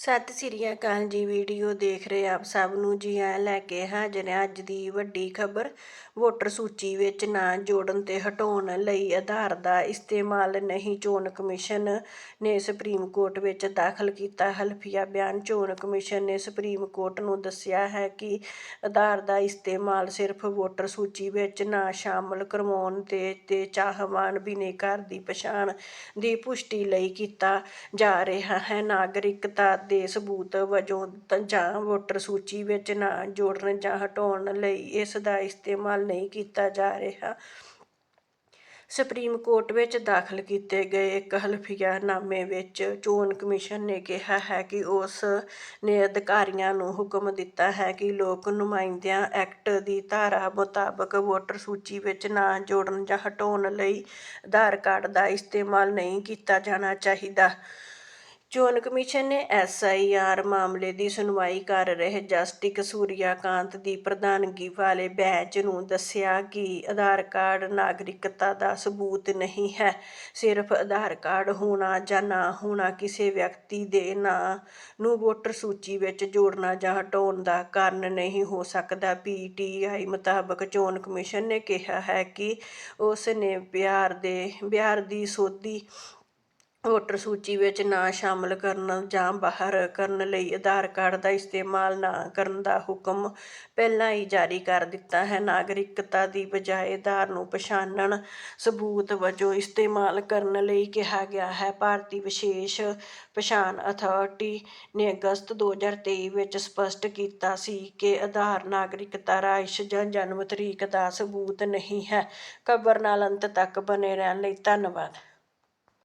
ਸਤਿ ਸ੍ਰੀ ਅਕਾਲ ਜੀ, ਵੀਡੀਓ ਦੇਖ ਰਹੇ ਆਪ ਸਭ ਨੂੰ। ਜੀ ਆਇਆਂ ਲੈ ਕੇ ਹਾਜ਼ਰ ਹਾਂ ਅੱਜ ਦੀ ਵੱਡੀ ਖਬਰ। ਵੋਟਰ ਸੂਚੀ ਵਿੱਚ ਨਾਂ ਜੋੜਨ ਤੇ ਹਟਾਉਣ ਲਈ ਆਧਾਰ ਦਾ ਇਸਤੇਮਾਲ ਨਹੀਂ, ਚੋਣ ਕਮਿਸ਼ਨ ਨੇ ਸੁਪਰੀਮ ਕੋਰਟ ਵਿੱਚ ਦਾਖਲ ਕੀਤਾ ਹਲਫੀਆ ਬਿਆਨ। ਚੋਣ ਕਮਿਸ਼ਨ ਨੇ ਸੁਪਰੀਮ ਕੋਰਟ ਨੂੰ ਦੱਸਿਆ ਹੈ ਕਿ ਆਧਾਰ ਦਾ ਇਸਤੇਮਾਲ ਸਿਰਫ ਵੋਟਰ ਸੂਚੀ ਵਿੱਚ ਨਾਂ ਸ਼ਾਮਲ ਕਰਵਾਉਣ ਤੇ ਤੇ ਚਾਹਵਾਨ ਬਿਨੇਕਾਰ ਦੀ ਪਛਾਣ ਦੀ ਪੁਸ਼ਟੀ ਲਈ ਕੀਤਾ ਜਾ ਰਿਹਾ ਹੈ। ਨਾਗਰਿਕਤਾ ਦੇ ਸਬੂਤ ਵਜੋਂ ਜਾਂ ਵੋਟਰ ਸੂਚੀ ਵਿੱਚ ਨਾਂ ਜੋੜਨ ਜਾਂ ਹਟਾਉਣ ਲਈ ਇਸ ਦਾ ਇਸਤੇਮਾਲ ਨਹੀਂ ਕੀਤਾ ਜਾ ਰਿਹਾ। ਸੁਪਰੀਮ ਕੋਰਟ ਵਿੱਚ ਦਾਖਲ ਕੀਤੇ ਗਏ ਇੱਕ ਹਲਫੀਆ ਨਾਮੇ ਵਿੱਚ ਚੋਣ ਕਮਿਸ਼ਨ ਨੇ ਕਿਹਾ ਹੈ ਕਿ ਉਸ ਨੇ ਅਧਿਕਾਰੀਆਂ ਨੂੰ ਹੁਕਮ ਦਿੱਤਾ ਹੈ ਕਿ ਲੋਕ ਨੁਮਾਇੰਦਿਆਂ ਐਕਟ ਦੀ ਧਾਰਾ ਮੁਤਾਬਕ ਵੋਟਰ ਸੂਚੀ ਵਿੱਚ ਨਾਂ ਜੋੜਨ ਜਾਂ ਹਟਾਉਣ ਲਈ ਆਧਾਰ ਕਾਰਡ ਦਾ ਇਸਤੇਮਾਲ ਨਹੀਂ ਕੀਤਾ ਜਾਣਾ ਚਾਹੀਦਾ। ਚੋਣ ਕਮਿਸ਼ਨ ਨੇ ਐਸਆਈਆਰ ਮਾਮਲੇ ਦੀ ਸੁਣਵਾਈ ਕਰ ਰਹੇ ਜਸਟਿਸ ਸੂਰਿਆਕਾਂਤ ਦੀ ਪ੍ਰਧਾਨਗੀ ਵਾਲੇ ਬੈਂਚ ਨੂੰ ਦੱਸਿਆ ਕਿ ਆਧਾਰ ਕਾਰਡ ਨਾਗਰਿਕਤਾ ਦਾ ਸਬੂਤ ਨਹੀਂ ਹੈ। ਸਿਰਫ ਆਧਾਰ ਕਾਰਡ ਹੋਣਾ ਜਾਂ ਨਾ ਹੋਣਾ ਕਿਸੇ ਵਿਅਕਤੀ ਦੇ ਨਾਂ ਨੂੰ ਵੋਟਰ ਸੂਚੀ ਵਿੱਚ ਜੋੜਨਾ ਜਾਂ ਹਟਾਉਣ ਦਾ ਕਾਰਨ ਨਹੀਂ ਹੋ ਸਕਦਾ। ਪੀਟੀਆਈ ਮੁਤਾਬਕ ਚੋਣ ਕਮਿਸ਼ਨ ਨੇ ਕਿਹਾ ਹੈ ਕਿ ਉਸ ਨੇ ਬਿਹਾਰ ਦੇ ਬਿਹਾਰ ਦੀ ਸੋਧੀ ਵੋਟਰ ਸੂਚੀ ਵਿੱਚ ਨਾਂ ਸ਼ਾਮਲ ਕਰਨ ਜਾਂ ਬਾਹਰ ਕਰਨ ਲਈ ਆਧਾਰ ਕਾਰਡ ਦਾ ਇਸਤੇਮਾਲ ਨਾ ਕਰਨ ਦਾ ਹੁਕਮ ਪਹਿਲਾਂ ਹੀ ਜਾਰੀ ਕਰ ਦਿੱਤਾ ਹੈ। ਨਾਗਰਿਕਤਾ ਦੀ ਬਜਾਏ ਆਧਾਰ ਨੂੰ ਪਛਾਣਨ ਸਬੂਤ ਵਜੋਂ ਇਸਤੇਮਾਲ ਕਰਨ ਲਈ ਕਿਹਾ ਗਿਆ ਹੈ। ਭਾਰਤੀ ਵਿਸ਼ੇਸ਼ ਪਛਾਣ ਅਥਾਰਟੀ ਨੇ ਅਗਸਤ 2023 ਵਿੱਚ ਸਪਸ਼ਟ ਕੀਤਾ ਸੀ ਕਿ ਆਧਾਰ ਨਾਗਰਿਕਤਾ ਰਾਇਸ਼ ਜਾਂ ਜਨਮ ਤਰੀਕ ਦਾ ਸਬੂਤ ਨਹੀਂ ਹੈ। ਖਬਰ ਨਾਲ ਅੰਤ ਤੱਕ ਬਨੇ ਰਹਿਣ ਲਈ ਧੰਨਵਾਦ।